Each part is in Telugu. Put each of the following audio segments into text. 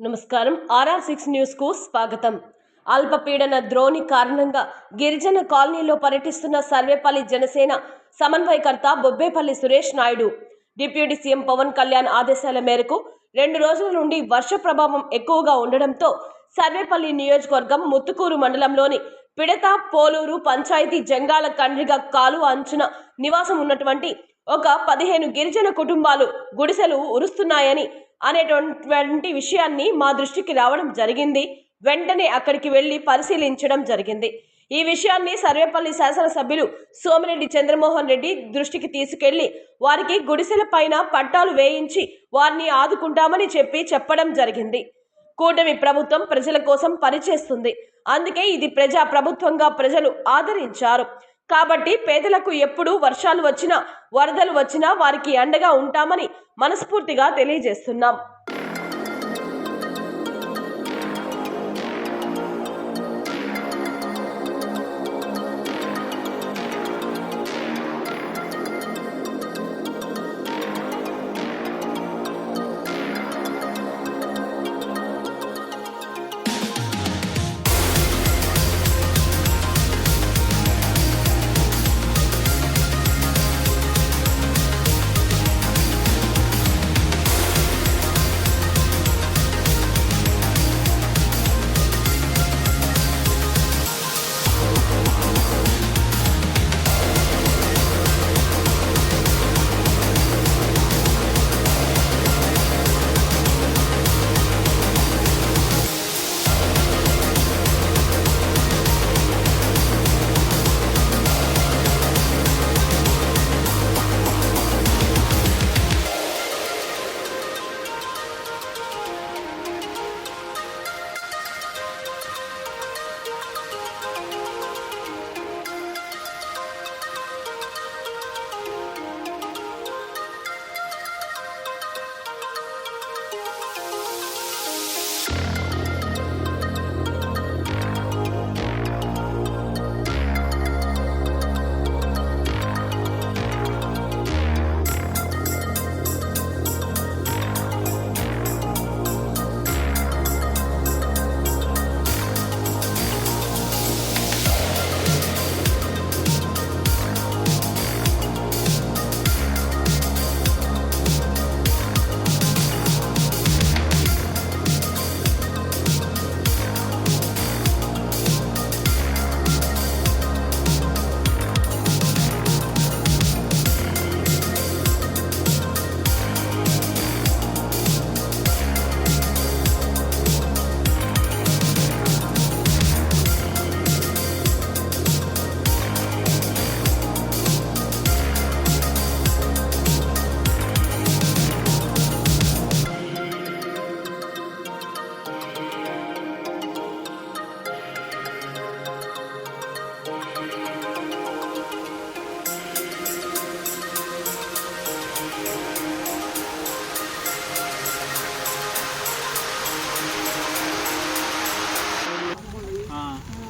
నమస్కారం. ఆర్ఆర్ సిక్స్ న్యూస్కు స్వాగతం. అల్పపీడన ద్రోణి కారణంగా గిరిజన కాలనీలో పర్యటిస్తున్న సర్వేపల్లి జనసేన సమన్వయకర్త బొబ్బేపల్లి సురేష్ నాయుడు. డిప్యూటీ సీఎం పవన్ కళ్యాణ్ ఆదేశాల మేరకు రెండు రోజుల నుండి వర్ష ప్రభావం ఎక్కువగా ఉండడంతో సర్వేపల్లి నియోజకవర్గం ముత్తుకూరు మండలంలోని పిడత పోలూరు పంచాయతీ జంగాల కండ్రిగ కాలువ అంచున నివాసం ఉన్నటువంటి ఒక పదిహేను గిరిజన కుటుంబాలు గుడిసెలు ఉరుస్తున్నాయని అనేటువంటి విషయాన్ని మా దృష్టికి రావడం జరిగింది. వెంటనే అక్కడికి వెళ్ళి పరిశీలించడం జరిగింది. ఈ విషయాన్ని సర్వేపల్లి శాసనసభ్యులు సోమిరెడ్డి చంద్రమోహన్ రెడ్డి దృష్టికి తీసుకెళ్ళి వారికి గుడిసెల పైన పట్టాలు వేయించి వారిని ఆదుకుంటామని చెప్పి చెప్పడం జరిగింది. కూటమి ప్రభుత్వం ప్రజల కోసం పనిచేస్తుంది. అందుకే ఇది ప్రజా ప్రభుత్వంగా ప్రజలు ఆదరించారు. కాబట్టి పేదలకు ఎప్పుడు వర్షాలు వచ్చినా వరదలు వచ్చినా వారికి అండగా ఉంటామని మనస్ఫూర్తిగా తెలియజేస్తున్నాం.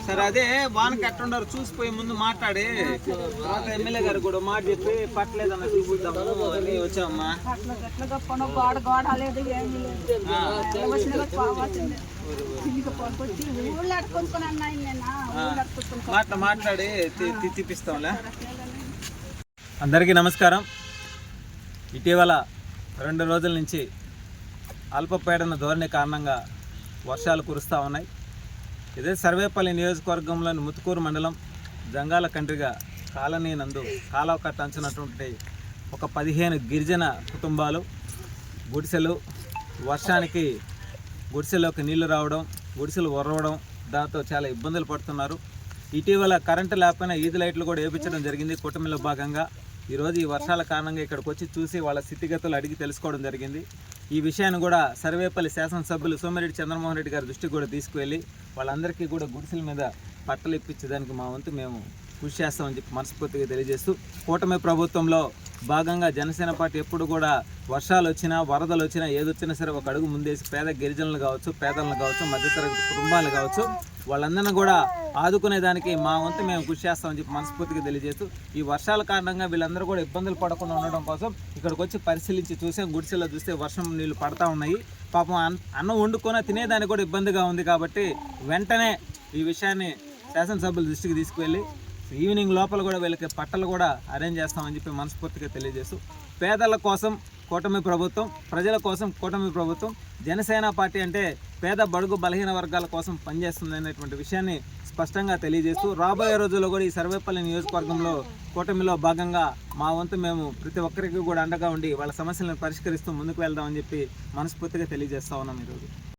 సరే అదే వానకి ఎట్టుండారు చూసిపోయి ముందు మాట్లాడి. తర్వాత ఎమ్మెల్యే గారు కూడా మాట చెప్పి పట్టలేదన్న చూపిద్దాము అని వచ్చామమ్మా అట్లా మాట్లా మాట్లాడి తిప్పిస్తాంలే. అందరికీ నమస్కారం. ఇటీవల రెండు రోజుల నుంచి అల్పపీడన ధోరణి కారణంగా వర్షాలు కురుస్తూ ఉన్నాయి. ఇదే సర్వేపల్లి నియోజకవర్గంలోని ముతుకూరు మండలం జంగాల కండ్రిగా కాలనీ నందు కాలవ కట్ట ఒక పదిహేను గిరిజన కుటుంబాలు గుడిసెలు వర్షానికి గుడిసెలోకి నీళ్ళు రావడం గుడిసెలు ఒరవడం దాంతో చాలా ఇబ్బందులు పడుతున్నారు. ఇటీవల కరెంటు లేకపోయినా ఈది లైట్లు కూడా వేయించడం జరిగింది. కూటమిలో భాగంగా ఈరోజు ఈ వర్షాల కారణంగా ఇక్కడికి వచ్చి చూసి వాళ్ళ స్థితిగతులు అడిగి తెలుసుకోవడం జరిగింది. ఈ విషయాన్ని కూడా సర్వేపల్లి శాసనసభ్యులు సోమిరెడ్డి చంద్రమోహన్ రెడ్డి గారి దృష్టికి కూడా తీసుకువెళ్ళి వాళ్ళందరికీ కూడా గుడిసెల మీద పట్టలు ఇప్పించడానికి మా వంతు మేము కృషి చేస్తామని చెప్పి మనస్ఫూర్తిగా తెలియజేస్తూ కూటమి ప్రభుత్వంలో భాగంగా జనసేన పార్టీ ఎప్పుడు కూడా వర్షాలు వచ్చినా వరదలు వచ్చినా ఏదొచ్చినా సరే ఒక అడుగు ముందేసి పేద గిరిజనులు కావచ్చు పేదలను కావచ్చు మధ్యతరగతి కుటుంబాలు కావచ్చు వాళ్ళందరినీ కూడా ఆదుకునే దానికి మా వంతు మేము కృషి చేస్తామని చెప్పి మనస్ఫూర్తిగా తెలియజేస్తూ ఈ వర్షాల కారణంగా వీళ్ళందరూ కూడా ఇబ్బందులు పడకుండా ఉండడం కోసం ఇక్కడికి వచ్చి పరిశీలించి చూసాం. గుడిసెలో చూస్తే వర్షం నీళ్ళు పడతా ఉన్నాయి. పాపం అన్నం వండుకొని తినేదానికి కూడా ఇబ్బందిగా ఉంది కాబట్టి వెంటనే ఈ విషయాన్ని శాసనసభ్యుల దృష్టికి తీసుకువెళ్ళి ఈవినింగ్ లోపల కూడా వీళ్ళకి పట్టలు కూడా అరేంజ్ చేస్తామని చెప్పి మనస్ఫూర్తిగా తెలియజేస్తూ పేదల కోసం కూటమి ప్రభుత్వం ప్రజల కోసం కూటమి ప్రభుత్వం జనసేన పార్టీ అంటే పేద బడుగు బలహీన వర్గాల కోసం పనిచేస్తుంది అనేటువంటి విషయాన్ని స్పష్టంగా తెలియజేస్తూ రాబోయే రోజుల్లో కూడా ఈ సర్వేపల్లి నియోజకవర్గంలో కూటమిలో భాగంగా మా వంతు మేము ప్రతి ఒక్కరికి కూడా అండగా ఉండి వాళ్ళ సమస్యలను పరిష్కరిస్తూ ముందుకు వెళ్దామని చెప్పి మనస్ఫూర్తిగా తెలియజేస్తా ఉన్నాం ఈరోజు.